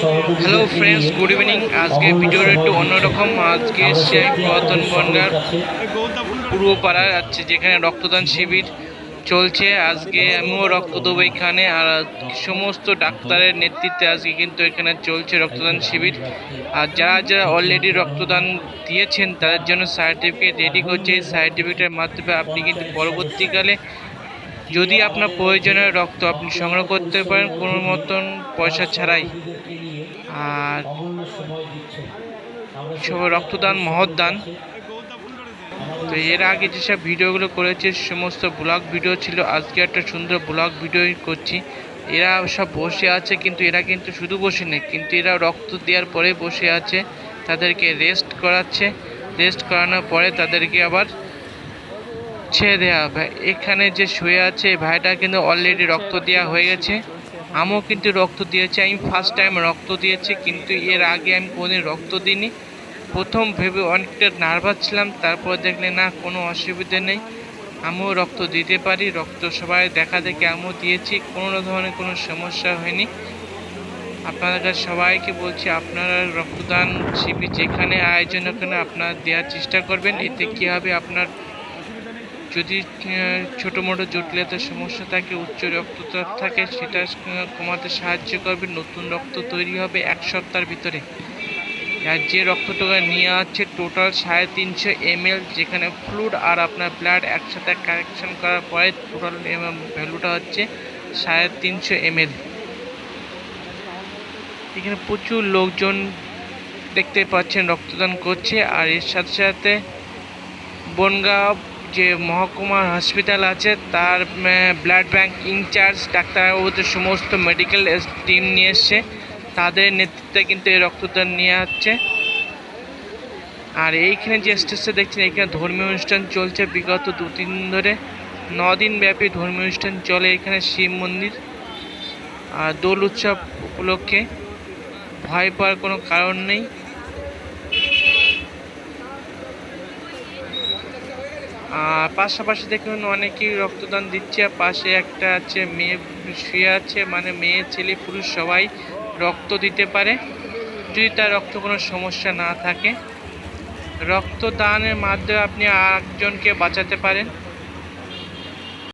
Hello friends good evening আজকে ভিডিওটা একটু অন্যরকম। আজকে এসছি পুরাতন বন্যার পূর্ব পাড়ায় আছে, যেখানে রক্তদান শিবির চলছে। আজকে আমিও রক্ত দেবো এখানে। আর সমস্ত ডাক্তারের নেতৃত্বে আজকে কিন্তু এখানে চলছে রক্তদান শিবির। আর যারা যারা অলরেডি রক্তদান দিয়েছেন, তাদের জন্য সার্টিফিকেট রেডি করছে। এই সার্টিফিকেটের মাধ্যমে আপনি কিন্তু পরবর্তীকালে যদি আপনার প্রয়োজনীয় রক্ত আপনি সংগ্রহ করতে পারেন, কোনো মতন পয়সা ছাড়াই। আর সব রক্তদান, মহৎদান। তো এর আগে যেসব ভিডিওগুলো করেছে, সমস্ত ব্লগ ভিডিও ছিল, আজকে একটা সুন্দর ব্লগ ভিডিও করছি। এরা সব বসে আছে, কিন্তু এরা কিন্তু শুধু বসে নেই, কিন্তু এরা রক্ত দেওয়ার পরে বসে আছে, তাদেরকে রেস্ট করাচ্ছে। রেস্ট করানোর পরে তাদেরকে আবার ছেড়ে দেওয়া হবে। এখানে যে শুয়ে আছে ভাইটা কিন্তু অলরেডি রক্ত দেওয়া হয়ে গেছে। আমিও কিন্তু রক্ত দিয়েছি। আমি ফার্স্ট টাইম রক্ত দিয়েছি, কিন্তু এর আগে আমি কোনোদিন রক্ত দিইনি। প্রথম ভেবে অনেকটা নার্ভাস ছিলাম, তারপর দেখলে না, কোনো অসুবিধা নেই। আমিও রক্ত দিতে পারি, রক্ত সবাই দেখা দেখে আমিও দিয়েছি, কোনো ধরনের কোনো সমস্যা হয়নি। আপনাদের কাছে সবাইকে বলছি, আপনারা রক্তদান শিবির যেখানে আয়োজন ওখানে আপনারা দেওয়ার চেষ্টা করবেন। এতে কী হবে? আপনার যদি ছোটো মোটো জটিলতার সমস্যা থাকে, উচ্চ রক্তচাপ থাকে, সেটা কমাতে সাহায্য করবে। নতুন রক্ত তৈরি হবে এক সপ্তাহের ভিতরে। আর যে রক্তটা নিয়ে আছে টোটাল সাড়ে তিনশো এমএল যেখানে ফ্লুড আর আপনার ব্লাড একসাথে কারেকশন করার পরে টোটাল ভ্যালুটা হচ্ছে সাড়ে তিনশো এমএল এখানে প্রচুর লোকজন দেখতে পাচ্ছেন রক্তদান করছে, আর এর সাথে সাথে বনগাঁও যে মহকুমা হসপিটাল আছে, তার ব্লাড ব্যাংক ইনচার্জ ডাক্তারবাবুদের সমস্ত মেডিকেল টিম নিয়ে এসছে। তাদের নেতৃত্বে কিন্তু এই রক্তদান নিয়ে হচ্ছে। আর এইখানে যে স্টেজটা দেখছেন এখানে ধর্মীয় অনুষ্ঠান চলছে বিগত দু তিন ধরে। দিন ব্যাপী ধর্মীয় অনুষ্ঠান চলে এখানে শিব মন্দির। আর দোল উৎসব উপলক্ষে ভয় পাওয়ার কোনো কারণ নেই। পাশাপাশি দেখুন অনেকেই রক্তদান দিচ্ছে, আর পাশে একটা আছে মেয়ে শুয়ে আছে মানে মেয়ে, ছেলে, পুরুষ সবাই রক্ত দিতে পারে। যদি তার রক্ত কোনো সমস্যা না থাকে, রক্তদানের মাধ্যমে আপনি আরেকজনকে বাঁচাতে পারেন।